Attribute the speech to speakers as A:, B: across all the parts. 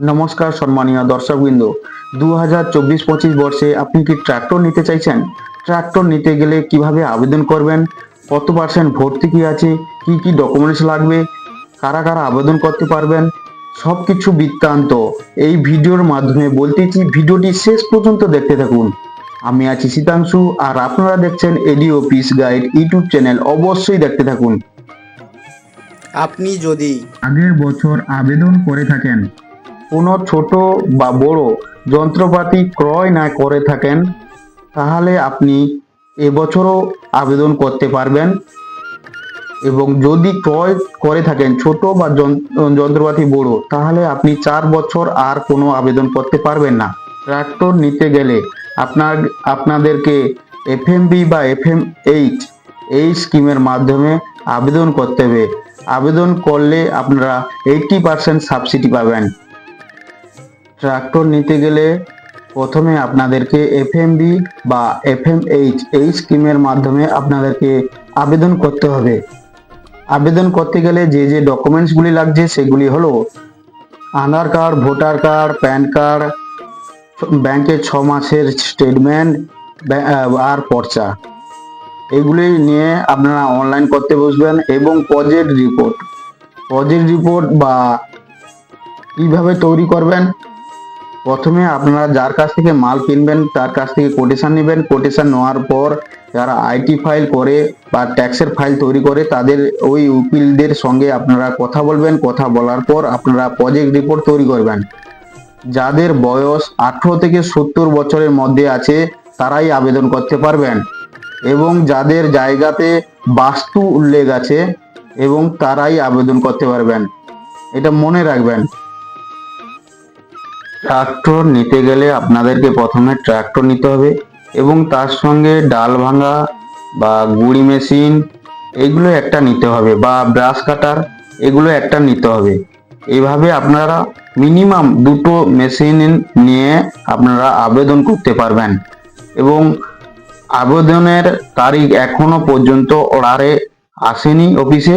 A: নমস্কার সম্মানীয় দর্শকবৃন্দ দু হাজার চব্বিশ পঁচিশ বর্ষে আপনি কি ট্র্যাক্টর নিতে চাইছেন? ট্র্যাক্টর নিতে গেলে কীভাবে আবেদন করবেন? কত পার্সেন্ট ভর্তুকি আছে? কি কি ডকুমেন্টস লাগবে? কারা কারা আবেদন করতে পারবেন? সব কিছু বৃত্তান্ত। এই ভিডিওর মাধ্যমে বলতেছি ভিডিওটি শেষ পর্যন্ত দেখতে থাকুন। আমি আছি শীতাংশু আর আপনারা দেখছেন AD office guide YouTube channel. অবশ্যই দেখতে থাকুন।
B: আপনি যদি
A: আগের বছর আবেদন করে থাকেন কোনো ছোট বা বড় যন্ত্রপাতি ক্রয় না করে থাকেন, তাহলে আপনি এবছরও আবেদন করতে পারবেন। এবং যদি ক্রয় করে থাকেন ছোট বা যন- যন্ত্রপাতি বড়, তাহলে আপনি চার বছর আর কোনো আবেদন করতে পারবেন না। ট্রাক্টর নিতে গেলে আপনার, আপনাদেরকে এফএমবি বা এফএম এইচ এই স্কিমের মাধ্যমে আবেদন করতে হবে। আবেদন করলে আপনারা এইটটি পার্সেন্ট সাবসিডি পাবেন। ট্রাক্টর নিতে গেলে প্রথমে আপনাদেরকে এফএমবি বা এফএমএইচ এই স্কিমের মাধ্যমে আপনাদেরকে আবেদন করতে হবে। আবেদন করতে গেলে যে যে ডকুমেন্টসগুলি লাগছে সেগুলি হলো Aadhaar card, voter card, PAN card ব্যাংকের ছ মাসের স্টেটমেন্ট আর পর্চা। এগুলি নিয়ে আপনারা অনলাইন করতে বসবেন এবং প্রজেক্ট রিপোর্ট। প্রজেক্ট রিপোর্ট বা কীভাবে তৈরি করবেন প্রথমে আপনারা যার কাছ থেকে মাল কিনবেন, তার কাছ থেকে কোটেশন নেবেন। কোটেশন নেওয়ার পর যারা আইটি ফাইল করে বা ট্যাক্সের ফাইল তৈরি করে, তাদের ওই উকিলদের সঙ্গে আপনারা কথা বলবেন। কথা বলার পর আপনারা প্রজেক্ট রিপোর্ট তৈরি করবেন। যাদের বয়স আঠারো থেকে সত্তর বছরের মধ্যে আছে, তারাই আবেদন করতে পারবেন। এবং যাদের জায়গাতে বাস্তু উল্লেখ আছে, এবং তারাই আবেদন করতে পারবেন। এটা মনে রাখবেন। ট্রাক্টর নিতে গেলে আপনাদেরকে প্রথমে ট্রাক্টর নিতে হবে এবং তার সঙ্গে ডাল ভাঙা বা গুড়ি মেশিন এগুলো একটা নিতে হবে বা ব্রাশ কাটার এগুলো একটা নিতে হবে। এইভাবে আপনারা মিনিমাম দুটো মেশিন নিয়ে আপনারা আবেদন করতে পারবেন এবং আবেদনের তারিখ এখনও পর্যন্ত অর্ডারে আসেনি অফিসে।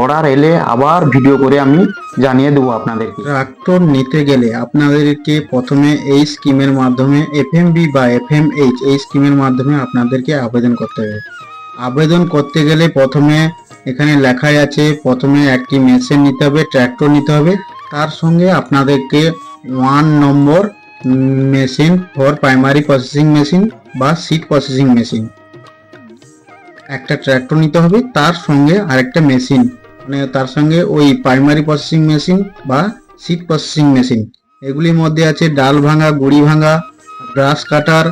A: অর্ডার এলে আবার ভিডিও করে আমি জানিয়ে দেবো আপনাদেরকে।
B: ট্রাক্টর নিতে গেলে আপনাদেরকে প্রথমে এই স্কিমের মাধ্যমে এফএমবি বা এফএমএইচ এই স্কিমের মাধ্যমে আপনাদেরকে আবেদন করতে হবে। আবেদন করতে গেলে প্রথমে এখানে লেখাই আছে, প্রথমে একটি মেশিন নিতে হবে ট্র্যাক্টর নিতে হবে। তার সঙ্গে আপনাদেরকে one number machine for primary processing machine বা সিট প্রসেসিং মেশিন একটা ট্র্যাক্টর নিতে হবে, তার সঙ্গে আরেকটা মেশিন। মানে তার সঙ্গে ওই প্রাইমারি প্রসেসিং মেশিন বা সিট প্রসেসিং মেশিন এগুলির মধ্যে আছে ডাল ভাঙা, গুড়ি ভাঙা, ব্রাশ কাটার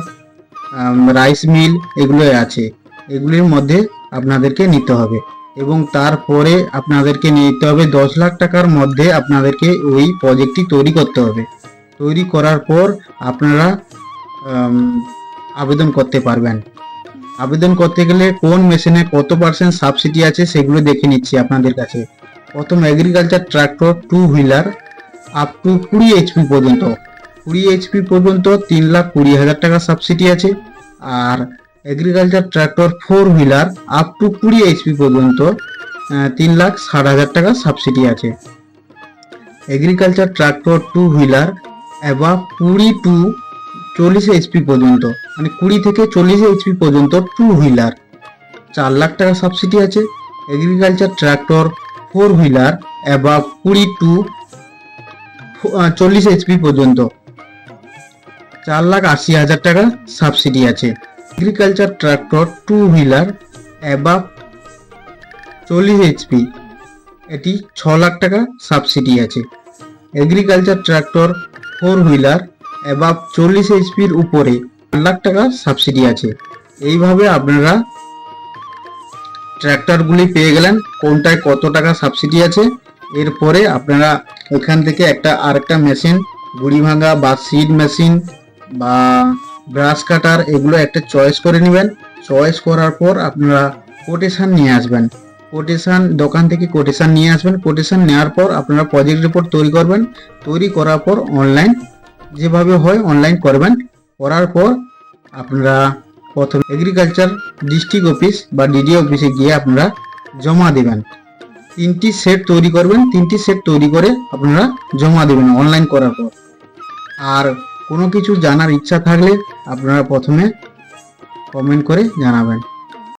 B: রাইস মিল এগুলো আছে। এগুলির মধ্যে আপনাদেরকে নিতে হবে। এবং তারপরে আপনাদেরকে নিতে হবে দশ লাখ টাকার মধ্যে আপনাদেরকে ওই প্রজেক্টটি তৈরি করতে হবে। তৈরি করার পর আপনারা আবেদন করতে পারবেন। আবেদন করতে গেলে কোন মেশিনে কত পার্সেন্ট সাবসিডি আছে সেগুলো দেখে নিচ্ছি আপনাদের কাছে। প্রথম agriculture tractor two wheeler up to কুড়ি এইচপি পর্যন্ত। কুড়ি এইচপি পর্যন্ত তিন লাখ কুড়ি হাজার টাকা সাবসিডি আছে। আর agriculture tractor four wheeler up to কুড়ি এইচপি পর্যন্ত তিন লাখ ষাট হাজার টাকা সাবসিডি আছে। এগ্রিকালচার ট্রাক্টর টু হুইলার এবং কুড়ি টু চল্লিশ এইচপি পর্যন্ত মানে কুড়ি থেকে চল্লিশ এইচপি পর্যন্ত টু হুইলার চার লাখ টাকা সাবসিডি আছে এগ্রিকালচার ট্রাক্টর ফোর হুইলার এবং কুড়ি টু চল্লিশ এইচপি পর্যন্ত। চার লাখ আশি হাজার টাকা সাবসিডি আছে। এগ্রিকালচার ট্রাক্টর টু হুইলার এবং চল্লিশ এইচপি এটি ছ লাখ টাকা সাবসিডি আছে। এগ্রিকালচার ট্রাক্টর ফোর হুইলার এবং চল্লিশ এইচপির উপরে লাখ টাকা সাবসিডি আছে। এইভাবে আপনারা ট্র্যাক্টরগুলি পেয়ে গেলেন, কোনটায় কত টাকা সাবসিডি আছে। এরপরে আপনারা এখান থেকে একটা আরেকটা মেশিন গুড়ি ভাঙা বা সিড মেশিন বা ব্রাশ কাটার এগুলো একটা চয়েস করে নেবেন। চয়েস করার পর আপনারা কোটেশান নিয়ে আসবেন। কোটেশান দোকান থেকে কোটেশান নিয়ে আসবেন। কোটেশান নেওয়ার পর আপনারা প্রজেক্ট রিপোর্ট তৈরি করবেন। তৈরি করার পর অনলাইন যেভাবে হয় অনলাইন করবেন, করার পর আপনারা প্রথম এগ্রিকালচার ডিস্ট্রিক্ট অফিস বা ডিডি অফিসে গিয়ে আপনারা জমা দেবেন। তিনটি সেট তৈরি করবেন, তিনটি সেট তৈরি করে আপনারা জমা দেবেন অনলাইন করার পর। আর কোনো কিছু জানার ইচ্ছা থাকলে আপনারা প্রথমে কমেন্ট করে জানাবেন।